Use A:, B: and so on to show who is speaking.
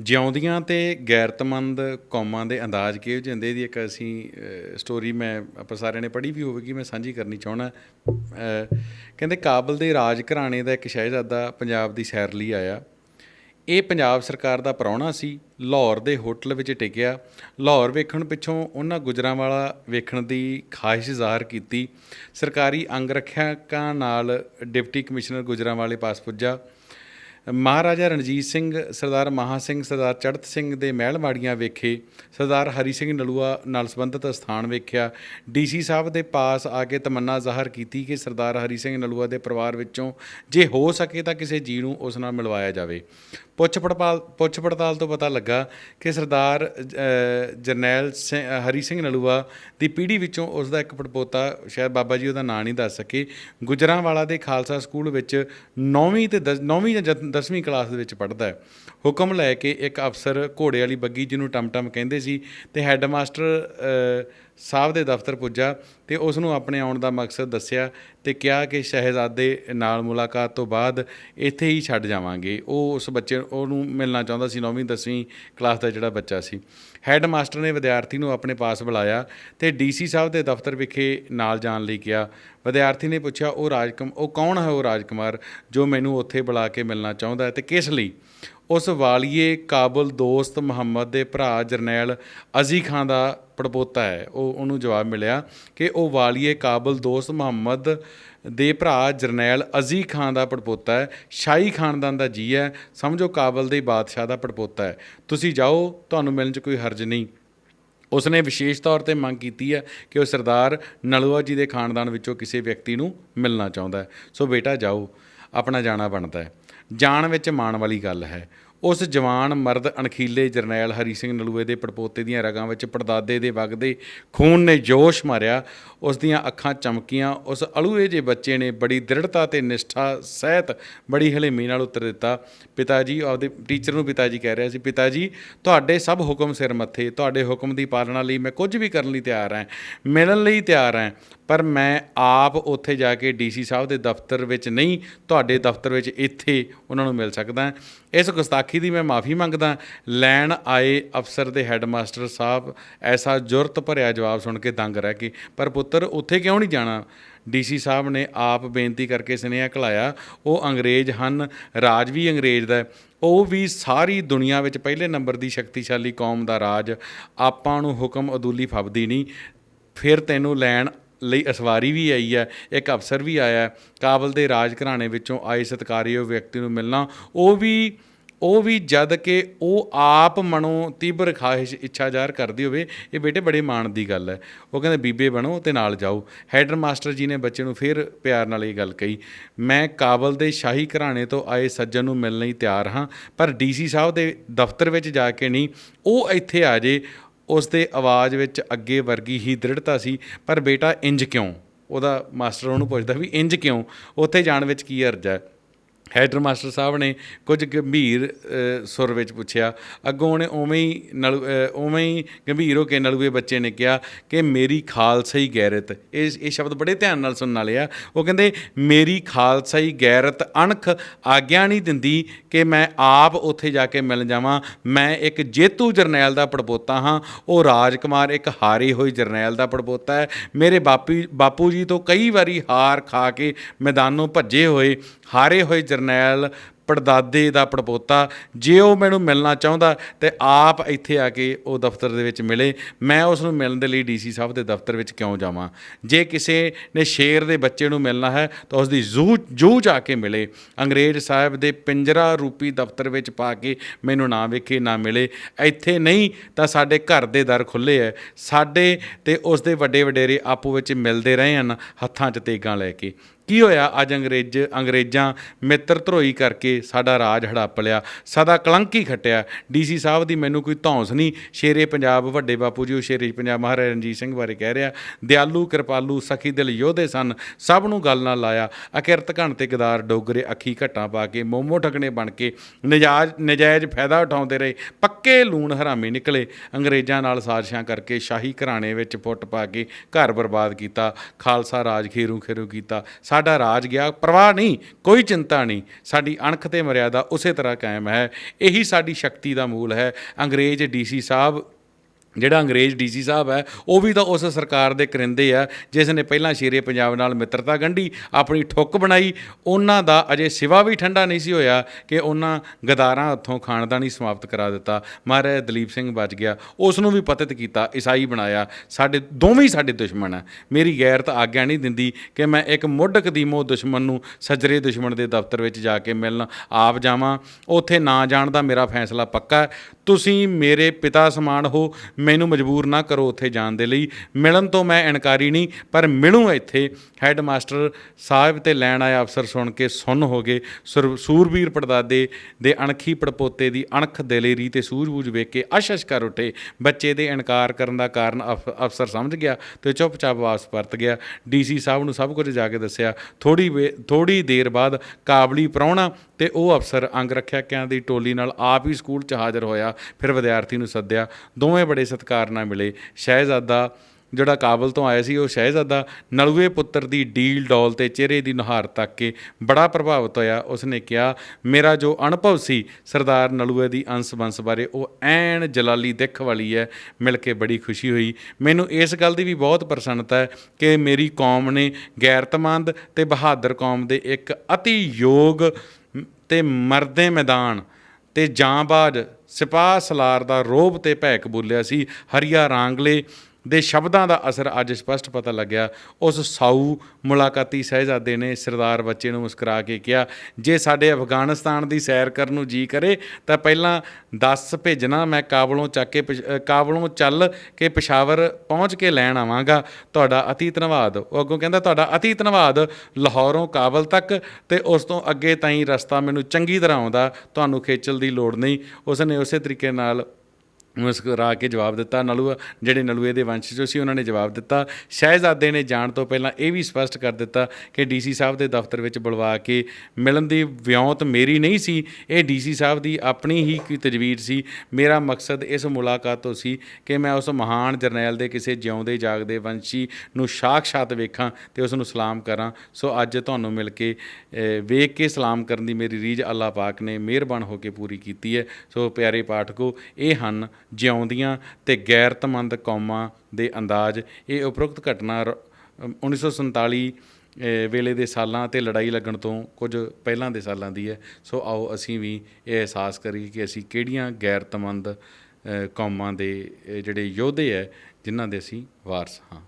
A: ਜਿਉਂਦੀਆਂ ਤੇ ਗੈਰਤਮੰਦ ਕੌਮਾਂ ਦੇ ਅੰਦਾਜ਼ ਕਿਹੋ ਜਿਹੇ ਹੁੰਦੇ? ਦੀ ਇੱਕ ਅਸੀਂ ਸਟੋਰੀ ਮੈਂ ਆਪਾਂ ਸਾਰਿਆਂ ਨੇ ਪੜ੍ਹੀ ਵੀ ਹੋਵੇਗੀ, ਮੈਂ ਸਾਂਝੀ ਕਰਨੀ ਚਾਹਣਾ ਕਹਿੰਦੇ ਕਾਬਲ ਦੇ ਰਾਜ ਘਰਾਣੇ ਦਾ ਇੱਕ ਸ਼ਹਿਜ਼ਾਦਾ ਪੰਜਾਬ ਦੀ ਸੈਰ ਲਈ ਆਇਆ। ਇਹ ਪੰਜਾਬ ਸਰਕਾਰ ਦਾ ਪ੍ਰਾਹੁਣਾ ਸੀ। ਲਾਹੌਰ ਦੇ ਹੋਟਲ ਵਿੱਚ ਟਿਕਿਆ। ਲਾਹੌਰ ਵੇਖਣ ਪਿੱਛੋਂ ਉਹਨਾਂ ਗੁਜਰਾਂਵਾਲਾ ਵੇਖਣ ਦੀ ਖਾਹਿਸ਼ ਜ਼ਾਹਰ ਕੀਤੀ। ਸਰਕਾਰੀ ਅੰਗ ਰੱਖਿਆਕਾਂ ਨਾਲ ਡਿਪਟੀ ਕਮਿਸ਼ਨਰ ਗੁਜਰਾਂਵਾਲੇ ਪਾਸ ਪੁੱਜਾ। ਮਹਾਰਾਜਾ ਰਣਜੀਤ ਸਿੰਘ, ਸਰਦਾਰ ਮਹਾ ਸਿੰਘ, ਸਰਦਾਰ ਚੜਤ ਸਿੰਘ ਦੇ ਮਹਿਲ ਮਾੜੀਆਂ ਵੇਖੇ, ਸਰਦਾਰ ਹਰੀ ਸਿੰਘ ਨਲੂਆ ਨਾਲ ਸੰਬੰਧਿਤ ਸਥਾਨ ਵੇਖਿਆ, ਡੀਸੀ ਸਾਹਿਬ ਦੇ ਪਾਸ ਆ ਕੇ ਤਮੰਨਾ ਜ਼ਾਹਰ ਕੀਤੀ ਕਿ ਸਰਦਾਰ ਹਰੀ ਸਿੰਘ ਨਲੂਆ ਦੇ ਪਰਿਵਾਰ ਵਿੱਚੋਂ ਜੇ ਹੋ ਸਕੇ ਤਾਂ ਕਿਸੇ ਜੀ ਨੂੰ ਉਸ ਨਾਲ ਮਿਲਵਾਇਆ ਜਾਵੇ। ਪੁੱਛ ਪੜਤਾਲ ਪੁੱਛ ਪੜਤਾਲ ਤੋਂ ਪਤਾ ਲੱਗਾ ਕਿ ਸਰਦਾਰ ਜਰਨੈਲ ਸਿੰਘ ਹਰੀ ਸਿੰਘ ਨਲੂਆ ਦੀ ਪੀੜ੍ਹੀ ਵਿੱਚੋਂ ਉਸ ਦਾ ਇੱਕ ਪੜਪੋਤਾ, ਸ਼ਾਇਦ ਬਾਬਾ ਜੀ ਉਹਦਾ ਨਾਂ ਨਹੀਂ ਦੱਸ ਸਕੇ, ਗੁਜਰਾਂਵਾਲਾ ਦੇ ਖਾਲਸਾ ਸਕੂਲ ਵਿੱਚ 9ਵੀਂ ਤੇ 9ਵੀਂ ਜਾਂ 10ਵੀਂ ਕਲਾਸ ਦੇ ਵਿੱਚ ਪੜ੍ਹਦਾ ਹੈ। ਹੁਕਮ ਲੈ ਕੇ ਇੱਕ ਅਫਸਰ ਘੋੜੇ ਵਾਲੀ ਬੱਗੀ ਜਿਹਨੂੰ ਟਮਟਮ ਕਹਿੰਦੇ ਸੀ ਤੇ ਹੈੱਡਮਾਸਟਰ ਸਾਹਿਬ ਦੇ ਦਫ਼ਤਰ ਪੁੱਜਾ ਤੇ ਉਸ ਨੂੰ ਆਪਣੇ ਆਉਣ ਦਾ ਮਕਸਦ ਦੱਸਿਆ ਤੇ ਕਿਹਾ ਕਿ ਸ਼ਹਿਜ਼ਾਦੇ ਨਾਲ ਮੁਲਾਕਾਤ ਤੋਂ ਬਾਅਦ ਇੱਥੇ ਹੀ ਛੱਡ ਜਾਵਾਂਗੇ। ਉਹ ਉਸ ਬੱਚੇ ਉਹਨੂੰ ਮਿਲਣਾ ਚਾਹੁੰਦਾ ਸੀ 9ਵੀਂ 10ਵੀਂ ਕਲਾਸ ਦਾ ਜਿਹੜਾ ਬੱਚਾ ਸੀ। ਹੈੱਡ ਮਾਸਟਰ ਨੇ ਵਿਦਿਆਰਥੀ ਨੂੰ ਆਪਣੇ ਪਾਸ ਬੁਲਾਇਆ ਤੇ ਡੀਸੀ ਸਾਹਿਬ ਦੇ ਦਫ਼ਤਰ ਵਿਖੇ ਨਾਲ ਜਾਣ ਲਈ ਕਿਹਾ। ਵਿਦਿਆਰਥੀ ਨੇ ਪੁੱਛਿਆ, ਉਹ ਰਾਜਕੁਮ, ਉਹ ਕੌਣ ਹੈ ਉਹ ਰਾਜਕੁਮਾਰ ਜੋ ਮੈਨੂੰ ਉੱਥੇ ਬੁਲਾ ਕੇ ਮਿਲਣਾ ਚਾਹੁੰਦਾ ਹੈ ਤੇ ਕਿਸ ਲਈ? ਉਸ ਵਾਲੀਏ ਕਾਬਲ ਦੋਸਤ ਮੁਹੰਮਦ ਦੇ ਭਰਾ ਜਰਨੈਲ ਅਜ਼ੀ ਖਾਨ ਦਾ ਪੜਪੋਤਾ ਹੈ। ਉਹ ਉਹਨੂੰ ਜਵਾਬ ਮਿਲਿਆ ਕਿ ਉਹ ਵਾਲੀਏ ਕਾਬਲ ਦੋਸਤ ਮੁਹੰਮਦ ਦੇ ਭਰਾ ਜਰਨੈਲ ਅਜ਼ੀ ਖਾਨ ਦਾ ਪੜਪੋਤਾ ਹੈ। ਸ਼ਾਹੀ ਖਾਨਦਾਨ ਦਾ ਜੀ ਹੈ। ਸਮਝੋ ਕਾਬਲ ਦੇ ਬਾਦਸ਼ਾਹ ਦਾ ਪੜਪੋਤਾ ਹੈ। ਤੁਸੀਂ ਜਾਓ, ਤੁਹਾਨੂੰ ਮਿਲਣ 'ਚ ਕੋਈ ਹਰਜ ਨਹੀਂ। ਉਸਨੇ ਵਿਸ਼ੇਸ਼ ਤੌਰ ਤੇ ਮੰਗ ਕੀਤੀ ਹੈ ਕਿ ਉਹ ਸਰਦਾਰ ਨਲੂਆ ਜੀ ਦੇ ਖਾਨਦਾਨ ਵਿੱਚੋਂ ਕਿਸੇ ਵਿਅਕਤੀ ਨੂੰ ਮਿਲਣਾ ਚਾਹੁੰਦਾ ਹੈ। ਸੋ ਬੇਟਾ ਜਾਓ, ਆਪਣਾ ਜਾਣਾ ਬਣਦਾ ਹੈ। ਜਾਣ ਵਿੱਚ ਮਾਣ ਵਾਲੀ ਗੱਲ ਹੈ। ਉਸ ਜਵਾਨ ਮਰਦ ਅਣਖੀਲੇ ਜਰਨੈਲ ਹਰੀ ਸਿੰਘ ਨਲੂਏ ਦੇ ਪੜਪੋਤੇ ਦੀਆਂ ਰਗਾਂ ਵਿੱਚ ਪੜਦਾਦੇ ਦੇ ਵਗਦੇ ਖੂਨ ਨੇ ਜੋਸ਼ ਮਾਰਿਆ। ਉਸ ਦੀਆਂ ਅੱਖਾਂ ਚਮਕੀਆਂ। ਉਸ ਅਲੂਏ ਜੇ ਬੱਚੇ ਨੇ ਬੜੀ ਦ੍ਰਿੜਤਾ ਤੇ ਨਿਸ਼ਠਾ ਸਹਿਤ ਬੜੀ ਹਲੇਮੀ ਨਾਲ ਉੱਤਰ ਦਿੱਤਾ। ਪਿਤਾ ਜੀ ਆਪਦੇ ਟੀਚਰ ਨੂੰ ਪਿਤਾ ਜੀ ਕਹਿ ਰਿਹਾ ਸੀ ਪਿਤਾ ਜੀ ਤੁਹਾਡੇ ਸਭ ਹੁਕਮ ਸਿਰ ਮੱਥੇ। ਤੁਹਾਡੇ ਹੁਕਮ ਦੀ ਪਾਲਣਾ ਲਈ ਮੈਂ ਕੁਝ ਵੀ ਕਰਨ ਲਈ ਤਿਆਰ ਹਾਂ, ਮਿਲਣ ਲਈ ਤਿਆਰ ਹਾਂ, ਪਰ ਮੈਂ ਆਪ ਉੱਥੇ ਜਾ ਕੇ ਡੀਸੀ ਸਾਹਿਬ ਦੇ ਦਫ਼ਤਰ ਵਿੱਚ ਨਹੀਂ, ਤੁਹਾਡੇ ਦਫ਼ਤਰ ਵਿੱਚ ਇੱਥੇ ਉਹਨਾਂ ਨੂੰ ਮਿਲ ਸਕਦਾ। ਇਸ ਗੁਸਤਾਖੀ ਦੀ ਮੈਂ ਮਾਫੀ ਮੰਗਦਾ ਲੈਣ ਆਏ ਅਫਸਰ ਦੇ ਹੈੱਡਮਾਸਟਰ ਸਾਹਿਬ, ਐਸਾ ਜੁਰਤ ਭਰਿਆ ਜਵਾਬ ਸੁਣ ਕੇ ਦੰਗ ਰਹਿ ਗਏ। ਪਰ ਪੁੱਤਰ, ਉੱਥੇ ਕਿਉਂ ਨਹੀਂ ਜਾਣਾ? ਡੀਸੀ ਸਾਹਿਬ ਨੇ ਆਪ ਬੇਨਤੀ ਕਰਕੇ ਸੁਨੇਹਾ ਘਲਾਇਆ। ਉਹ ਅੰਗਰੇਜ਼ ਹਨ, ਰਾਜ ਵੀ ਅੰਗਰੇਜ਼ ਦਾ ਉਹ ਵੀ ਸਾਰੀ ਦੁਨੀਆ ਵਿੱਚ ਪਹਿਲੇ ਨੰਬਰ ਦੀ ਸ਼ਕਤੀਸ਼ਾਲੀ ਕੌਮ ਦਾ ਰਾਜ। ਆਪਾਂ ਨੂੰ ਹੁਕਮ ਅਦੂਲੀ ਫਬਦੀ ਨਹੀਂ। ਫਿਰ ਤੈਨੂੰ ਲੈਣ ਲਈ ਅਸਵਾਰੀ ਵੀ ਆਈ ਹੈ, ਇੱਕ ਅਫਸਰ ਵੀ ਆਇਆ ਕਾਬਲ ਦੇ ਰਾਜ ਘਰਾਣੇ ਵਿੱਚੋਂ ਆਏ ਸਤਿਕਾਰਯੋਗ ਵਿਅਕਤੀ ਨੂੰ ਮਿਲਣਾ, ਉਹ ਵੀ ਉਹ ਵੀ ਜਦ ਕਿ ਉਹ ਆਪ ਮਨੋਂ ਤੀਬਰ ਖਾਹਿਸ਼ ਇੱਛਾ ਜ਼ਾਹਰ ਕਰਦੀ ਹੋਵੇ, ਇਹ ਬੇਟੇ ਬੜੇ ਮਾਣ ਦੀ ਗੱਲ ਹੈ। ਉਹ ਕਹਿੰਦੇ, ਬੀਬੇ ਬਣੋ ਤੇ ਨਾਲ ਜਾਓ। ਹੈਡਰ ਮਾਸਟਰ ਜੀ ਨੇ ਬੱਚੇ ਨੂੰ ਫਿਰ ਪਿਆਰ ਨਾਲ ਇਹ ਗੱਲ ਕਹੀ, ਮੈਂ ਕਾਬਲ ਦੇ ਸ਼ਾਹੀ ਘਰਾਣੇ ਤੋਂ ਆਏ ਸੱਜਣ ਨੂੰ ਮਿਲਣ ਲਈ ਤਿਆਰ ਹਾਂ, ਪਰ ਡੀਸੀ ਸਾਹਿਬ ਦੇ ਦਫ਼ਤਰ ਵਿੱਚ ਜਾ ਕੇ ਨਹੀਂ, ਉਹ ਇੱਥੇ ਆ ਜੇ ਉਸ ਦੇ ਆਵਾਜ਼ ਵਿੱਚ ਅੱਗੇ ਵਰਗੀ ਹੀ ਦ੍ਰਿੜਤਾ ਸੀ, ਪਰ ਬੇਟਾ ਇੰਜ ਕਿਉਂ? ਉਹਦਾ ਮਾਸਟਰ ਉਹਨੂੰ ਪੁੱਛਦਾ ਵੀ ਇੰਜ ਕਿਉਂ? ਉੱਥੇ ਜਾਣ ਵਿੱਚ ਕੀ ਅਰਜ਼ ਹੈ? ਹੈਡਰ ਮਾਸਟਰ ਸਾਹਿਬ ਨੇ ਕੁਝ ਗੰਭੀਰ ਸੁਰ ਵਿੱਚ ਪੁੱਛਿਆ। ਅੱਗੋਂ ਉਹਨੇ ਉਵੇਂ ਹੀ ਨਲ ਉਵੇਂ ਹੀ ਗੰਭੀਰ ਹੋ ਕੇ ਨਲੂਏ ਬੱਚੇ ਨੇ ਕਿਹਾ ਕਿ ਮੇਰੀ ਖਾਲਸਾ ਹੀ ਗੈਰਤ, ਇਹ ਇਹ ਸ਼ਬਦ ਬੜੇ ਧਿਆਨ ਨਾਲ ਸੁਣਨ ਵਾਲੇ ਆ। ਉਹ ਕਹਿੰਦੇ, ਮੇਰੀ ਖਾਲਸਾ ਹੀ ਗੈਰਤ ਅਣਖ ਆਗਿਆ ਨਹੀਂ ਦਿੰਦੀ ਕਿ ਮੈਂ ਆਪ ਉੱਥੇ ਜਾ ਕੇ ਮਿਲ ਜਾਵਾਂ। ਮੈਂ ਇੱਕ ਜੇਤੂ ਜਰਨੈਲ ਦਾ ਪੜਪੋਤਾ ਹਾਂ। ਉਹ ਰਾਜਕੁਮਾਰ ਇੱਕ ਹਾਰੇ ਹੋਏ ਜਰਨੈਲ ਦਾ ਪੜਪੋਤਾ ਹੈ। ਮੇਰੇ ਬਾਪੂ ਬਾਪੂ ਜੀ ਤੋਂ ਕਈ ਵਾਰੀ ਹਾਰ ਖਾ ਕੇ ਮੈਦਾਨੋਂ ਭੱਜੇ ਹੋਏ, ਹਾਰੇ ਹੋਏ ਜਰਨੈਲ ਪੜਦਾਦੇ ਦਾ ਪੜਪੋਤਾ, ਜੇ ਉਹ ਮੈਨੂੰ ਮਿਲਣਾ ਚਾਹੁੰਦਾ ਤੇ ਆਪ ਇੱਥੇ ਆ ਕੇ ਉਹ ਦਫ਼ਤਰ ਦੇ ਵਿੱਚ ਮਿਲੇ, ਮੈਂ ਉਸ ਨੂੰ ਮਿਲਣ ਦੇ ਲਈ ਡੀਸੀ ਸਾਹਿਬ ਦੇ ਦਫ਼ਤਰ ਵਿੱਚ ਕਿਉਂ ਜਾਵਾਂ? ਜੇ ਕਿਸੇ ਨੇ ਸ਼ੇਰ ਦੇ ਬੱਚੇ ਨੂੰ ਮਿਲਣਾ ਹੈ ਤਾਂ ਉਸ ਦੀ ਜ਼ੂ ਜੂ ਜਾ ਕੇ ਮਿਲੇ। ਅੰਗਰੇਜ਼ ਸਾਹਿਬ ਦੇ ਪਿੰਜਰਾ ਰੂਪੀ ਦਫ਼ਤਰ ਵਿੱਚ ਪਾ ਕੇ ਮੈਨੂੰ ਨਾ ਵੇਖੇ, ਨਾ ਮਿਲੇ। ਇੱਥੇ ਨਹੀਂ ਤਾਂ ਸਾਡੇ ਘਰ ਦੇ ਦਰ ਖੁੱਲੇ ਐ। ਸਾਡੇ ਤੇ ਉਸ ਦੇ ਵੱਡੇ ਵਡੇਰੇ ਆਪੋ ਵਿੱਚ ਮਿਲਦੇ ਰਹੇ ਹਨ, ਹੱਥਾਂ 'ਚ ਤੇਗਾਂ ਲੈ ਕੇ। ਕੀ ਹੋਇਆ? ਅੱਜ ਅੰਗਰੇਜ਼, ਅੰਗਰੇਜ਼ਾਂ ਮਿੱਤਰ ਧਰੋਈ ਕਰਕੇ ਸਾਡਾ ਰਾਜ ਹੜੱਪ ਲਿਆ। ਸਦਾ ਕਲੰਕੀ ਖੱਟਿਆ। ਡੀਸੀ ਸਾਹਿਬ ਦੀ ਮੈਨੂੰ ਕੋਈ ਧੌਂਸ ਨਹੀਂ। ਸ਼ੇਰੇ ਪੰਜਾਬ, ਵੱਡੇ ਬਾਪੂ ਜੀ, ਉਹ ਸ਼ੇਰੇ ਪੰਜਾਬ ਮਹਾਰਾਜਾ ਰਣਜੀਤ ਸਿੰਘ ਬਾਰੇ ਕਹਿ ਰਿਹਾ। ਦਿਆਲੂ, ਕਿਰਪਾਲੂ, ਸਖੀ ਦਿਲ ਯੋਧੇ ਸਨ। ਸਭ ਨੂੰ ਗੱਲ ਨਾਲ ਲਾਇਆ। ਅਕਿਰਤ ਘਣ ਤੇ ਗਦਾਰ ਡੋਗਰੇ ਅੱਖੀ ਘਟਾਂ ਪਾ ਕੇ ਮੋਮੋ ਠਗਣੇ ਬਣ ਕੇ ਨਜਾਇਜ਼ ਨਜਾਇਜ਼ ਫਾਇਦਾ ਉਠਾਉਂਦੇ ਰਹੇ। ਪੱਕੇ ਲੂਣ ਹਰਾਮੀ ਨਿਕਲੇ। ਅੰਗਰੇਜ਼ਾਂ ਨਾਲ ਸਾਜ਼ਿਸ਼ਾਂ ਕਰਕੇ ਸ਼ਾਹੀ ਘਰਾਣੇ ਵਿੱਚ ਫੁੱਟ ਪਾ ਕੇ ਘਰ ਬਰਬਾਦ ਕੀਤਾ। ਖਾਲਸਾ ਰਾਜ ਖੇਰੂ ਖੇਰੂ ਕੀਤਾ। ਸਾਡਾ ਰਾਜ ਗਿਆ, ਪਰਵਾਹ ਨਹੀਂ, ਕੋਈ ਚਿੰਤਾ ਨਹੀਂ। ਸਾਡੀ ਅਣਖ ਤੇ ਮਰਿਆਦਾ ਉਸੇ ਤਰ੍ਹਾਂ ਕਾਇਮ ਹੈ। ਇਹੀ ਸਾਡੀ ਸ਼ਕਤੀ ਦਾ ਮੂਲ ਹੈ। ਅੰਗਰੇਜ਼ ਡੀਸੀ ਸਾਹਿਬ ਜਿਹੜਾ ਅੰਗਰੇਜ਼ ਡੀਸੀ ਸਾਹਿਬ ਹੈ, ਉਹ ਵੀ ਤਾਂ ਉਸ ਸਰਕਾਰ ਦੇ ਕਰਿੰਦੇ ਆ, ਜਿਸ ਨੇ ਪਹਿਲਾਂ ਸ਼ੇਰੇ ਪੰਜਾਬ ਨਾਲ ਮਿੱਤਰਤਾ ਗੰਢੀ, ਆਪਣੀ ਠੁੱਕ ਬਣਾਈ, ਉਹਨਾਂ ਦਾ ਅਜੇ ਸਿਵਾ ਵੀ ਠੰਡਾ ਨਹੀਂ ਸੀ ਹੋਇਆ ਕਿ ਉਹਨਾਂ ਗਦਾਰਾਂ ਹੱਥੋਂ ਖਾਨਦਾਨੀ ਸਮਾਪਤ ਕਰਾ ਦਿੱਤਾ। ਮਹਾਰਾਜ ਦਲੀਪ ਸਿੰਘ ਬਚ ਗਿਆ। ਉਸ ਨੂੰ ਵੀ ਪਤਿਤ ਕੀਤਾ, ਈਸਾਈ ਬਣਾਇਆ। ਸਾਡੇ, ਦੋਵੇਂ ਸਾਡੇ ਦੁਸ਼ਮਣ ਆ। ਮੇਰੀ ਗੈਰਤ ਆਗਿਆ ਨਹੀਂ ਦਿੰਦੀ ਕਿ ਮੈਂ ਇੱਕ ਮੁੱਢ ਕਦੀਮੋ ਦੁਸ਼ਮਣ ਨੂੰ ਸੱਜਰੇ ਦੁਸ਼ਮਣ ਦੇ ਦਫ਼ਤਰ ਵਿੱਚ ਜਾ ਕੇ ਮਿਲਣ ਆਪ ਜਾਵਾਂ। ਉੱਥੇ ਨਾ ਜਾਣ ਦਾ ਮੇਰਾ ਫੈਸਲਾ ਪੱਕਾ ਤੁਸੀਂ ਮੇਰੇ ਪਿਤਾ ਸਮਾਨ ਹੋ ਮੈਨੂੰ ਮਜਬੂਰ ਨਾ ਕਰੋ ਉੱਥੇ ਜਾਣ ਦੇ ਲਈ। ਮਿਲਣ ਤੋਂ ਮੈਂ ਇਨਕਾਰੀ ਨਹੀਂ, ਪਰ ਮਿਲੂ ਇੱਥੇ। ਹੈੱਡ ਮਾਸਟਰ ਸਾਹਿਬ ਤੇ ਲੈਣ ਆਇਆ ਅਫਸਰ ਸੁਣ ਕੇ ਸੁੰਨ ਹੋ ਗਏ। ਸੁਰ- ਸੂਰਬੀਰ ਪੜਦਾਦੇ ਦੇ ਅਣਖੀ ਪੜਪੋਤੇ ਦੀ ਅਣਖ ਦਲੇਰੀ ਤੇ ਸੂਝ-ਬੂਝ ਵੇਖ ਕੇ ਅਸ਼ਸ਼ ਕਰ ਉੱਠੇ। ਬੱਚੇ ਦੇ ਇਨਕਾਰ ਕਰਨ ਦਾ ਕਾਰਨ ਅਫ- ਅਫਸਰ ਸਮਝ ਗਿਆ ਤੇ ਚੁੱਪਚਾਪ ਵਾਪਸ ਪਰਤ ਗਿਆ। ਡੀਸੀ ਸਾਹਿਬ ਨੂੰ ਸਭ ਕੁਝ ਜਾ ਕੇ ਦੱਸਿਆ। ਥੋੜੀ ਥੋੜੀ ਦੇਰ ਬਾਅਦ ਕਾਬਲੀ ਪ੍ਰਾਹੁਣਾ ਤੇ ਉਹ ਅਫਸਰ ਅੰਗ ਰੱਖਿਆ ਰੱਖਿਆਕਿਆਂ ਦੀ ਟੋਲੀ ਨਾਲ ਆਪ ਹੀ ਸਕੂਲ 'ਚ ਹਾਜ਼ਰ ਹੋਇਆ। ਫਿਰ ਵਿਦਿਆਰਥੀ ਨੂੰ ਸੱਦਿਆ। ਦੋਵੇਂ ਬੜੇ ਸਤਿਕਾਰ ਨਾ ਮਿਲੇ। ਸ਼ਹਿਜ਼ਾਦਾ ਜਿਹੜਾ ਕਾਬਲ ਤੋਂ ਆਇਆ ਸੀ, ਉਹ ਸ਼ਹਿਜ਼ਾਦਾ ਨਲੂਏ ਪੁੱਤਰ ਦੀ ਡੀਲ ਡੌਲ ਤੇ ਚਿਹਰੇ ਦੀ ਨੁਹਾਰ ਤੱਕ ਕੇ ਬੜਾ ਪ੍ਰਭਾਵਿਤ ਹੋਇਆ। ਉਸਨੇ ਕਿਹਾ, ਮੇਰਾ ਜੋ ਅਨੁਭਵ ਸੀ ਸਰਦਾਰ ਨਲੂਏ ਦੀ ਅੰਸ ਬੰਸ ਬਾਰੇ, ਉਹ ਐਨ ਜਲਾਲੀ ਦਿੱਖ ਵਾਲੀ ਹੈ। ਮਿਲ ਕੇ ਬੜੀ ਖੁਸ਼ੀ ਹੋਈ। ਮੈਨੂੰ ਇਸ ਗੱਲ ਦੀ ਵੀ ਬਹੁਤ ਪ੍ਰਸੰਨਤਾ ਹੈ ਕਿ ਮੇਰੀ ਕੌਮ ਨੇ ਗੈਰਤਮੰਦ ਤੇ ਬਹਾਦਰ ਕੌਮ ਦੇ ਇੱਕ ਅਤੀ ਯੋਗ ਤੇ ਮਰਦੇ ਮੈਦਾਨ ਤੇ ਜਾਂਬਾਜ਼ ਸਿਪਾਹ ਸਲਾਰ ਦਾ ਰੋਬ ਤੇ ਭੈਕ ਬੋਲਿਆ ਸੀ ਹਰੀਆ ਰਾਂਗਲੇ ਦੇ ਸ਼ਬਦਾਂ ਦਾ ਅਸਰ ਅੱਜ ਸਪਸ਼ਟ ਪਤਾ ਲੱਗਿਆ। ਉਸ ਸਾਊ ਮੁਲਾਕਾਤੀ ਸਹਿਜ਼ਾਦੇ ਨੇ ਸਰਦਾਰ ਬੱਚੇ ਨੂੰ ਮੁਸਕਰਾ ਕੇ ਕਿਹਾ, ਜੇ ਸਾਡੇ ਅਫਗਾਨਿਸਤਾਨ ਦੀ ਸੈਰ ਕਰਨ ਨੂੰ ਜੀ ਕਰੇ, ਤਾਂ ਪਹਿਲਾਂ 10 ਭੇਜਣਾ, ਮੈਂ ਕਾਬਲੋਂ ਚੱਕ ਕੇ ਪਿਸ਼- ਕਾਬਲੋਂ ਚੱਲ ਕੇ ਪਿਸ਼ਾਵਰ ਪਹੁੰਚ ਕੇ ਲੈਣ ਆਵਾਂਗਾ। ਤੁਹਾਡਾ ਅਤੀ ਧੰਨਵਾਦ ਉਹ ਅੱਗੋਂ ਕਹਿੰਦਾ, ਤੁਹਾਡਾ ਅਤੀ ਧੰਨਵਾਦ ਲਾਹੌਰੋਂ ਕਾਬਲ ਤੱਕ ਤੇ ਉਸ ਤੋਂ ਅੱਗੇ ਤਾਈਂ ਰਸਤਾ ਮੈਨੂੰ ਚੰਗੀ ਤਰ੍ਹਾਂ ਆਉਂਦਾ। ਤੁਹਾਨੂੰ ਖੇਚਲ ਦੀ ਲੋੜ ਨਹੀਂ। ਉਸ ਨੇ ਉਸੇ ਤਰੀਕੇ ਨਾਲ ਮੁਸਕਰਾ ਕੇ ਜਵਾਬ ਦਿੱਤਾ। ਨਲੂਆ, ਜਿਹੜੇ ਨਲੂਏ ਦੇ ਵੰਸ਼ ਚੋਂ ਸੀ, ਉਹਨਾਂ ਨੇ ਜਵਾਬ ਦਿੱਤਾ। ਸ਼ਹਿਜ਼ਾਦੇ ਨੇ ਜਾਣ ਤੋਂ ਪਹਿਲਾਂ ਇਹ ਵੀ ਸਪਸ਼ਟ ਕਰ ਦਿੱਤਾ ਕਿ ਡੀਸੀ ਸਾਹਿਬ ਦੇ ਦਫ਼ਤਰ ਵਿੱਚ ਬੁਲਵਾ ਕੇ ਮਿਲਣ ਦੀ ਵਿਉਂਤ ਮੇਰੀ ਨਹੀਂ ਸੀ। ਇਹ ਡੀਸੀ ਸਾਹਿਬ ਦੀ ਆਪਣੀ ਹੀ ਕੋਈ ਤਜਵੀਜ਼ ਸੀ। ਮੇਰਾ ਮਕਸਦ ਇਸ ਮੁਲਾਕਾਤ ਤੋਂ ਸੀ ਕਿ ਮੈਂ ਉਸ ਮਹਾਨ ਜਰਨੈਲ ਦੇ ਕਿਸੇ ਜਿਉਂਦੇ ਜਾਗਦੇ ਵੰਸ਼ੀ ਨੂੰ ਸਾਖਸ਼ਾਤ ਵੇਖਾਂ ਤੇ ਉਸ ਨੂੰ ਸਲਾਮ ਕਰਾਂ। ਸੋ ਅੱਜ ਤੁਹਾਨੂੰ ਮਿਲ ਕੇ ਵੇਖ ਕੇ ਸਲਾਮ ਕਰਨ ਦੀ ਮੇਰੀ ਰੀਝ ਅੱਲਾਹ ਪਾਕ ਨੇ ਮਿਹਰਬਾਨ ਹੋ ਕੇ ਪੂਰੀ ਕੀਤੀ ਹੈ। ਸੋ ਪਿਆਰੇ ਪਾਠਕੋ, ਇਹ ਹਨ ਜਿਉਂਦੀਆਂ ਤੇ ਗੈਰਤਮੰਦ ਕੌਮਾਂ ਦੇ ਅੰਦਾਜ਼। ਇਹ ਉਪਰੋਕਤ ਘਟਨਾ ਰ- 1947 ਅ, ਵੇਲੇ ਦੇ ਸਾਲਾਂ ਤੇ ਲੜਾਈ ਲੱਗਣ ਤੋਂ ਕੁਝ ਪਹਿਲਾਂ ਦੇ ਸਾਲਾਂ ਦੀ ਹੈ। ਸੋ ਆਓ ਅਸੀਂ ਵੀ ਇਹ ਅਹਿਸਾਸ ਕਰੀਏ ਕਿ ਅਸੀਂ ਕਿਹੜੀਆਂ ਗੈਰਤਮੰਦ ਕੌਮਾਂ ਦੇ ਜਿਹੜੇ ਯੋਧੇ ਹੈ ਜਿਨ੍ਹਾਂ ਦੇ ਅਸੀਂ ਵਾਰਸ ਹਾਂ।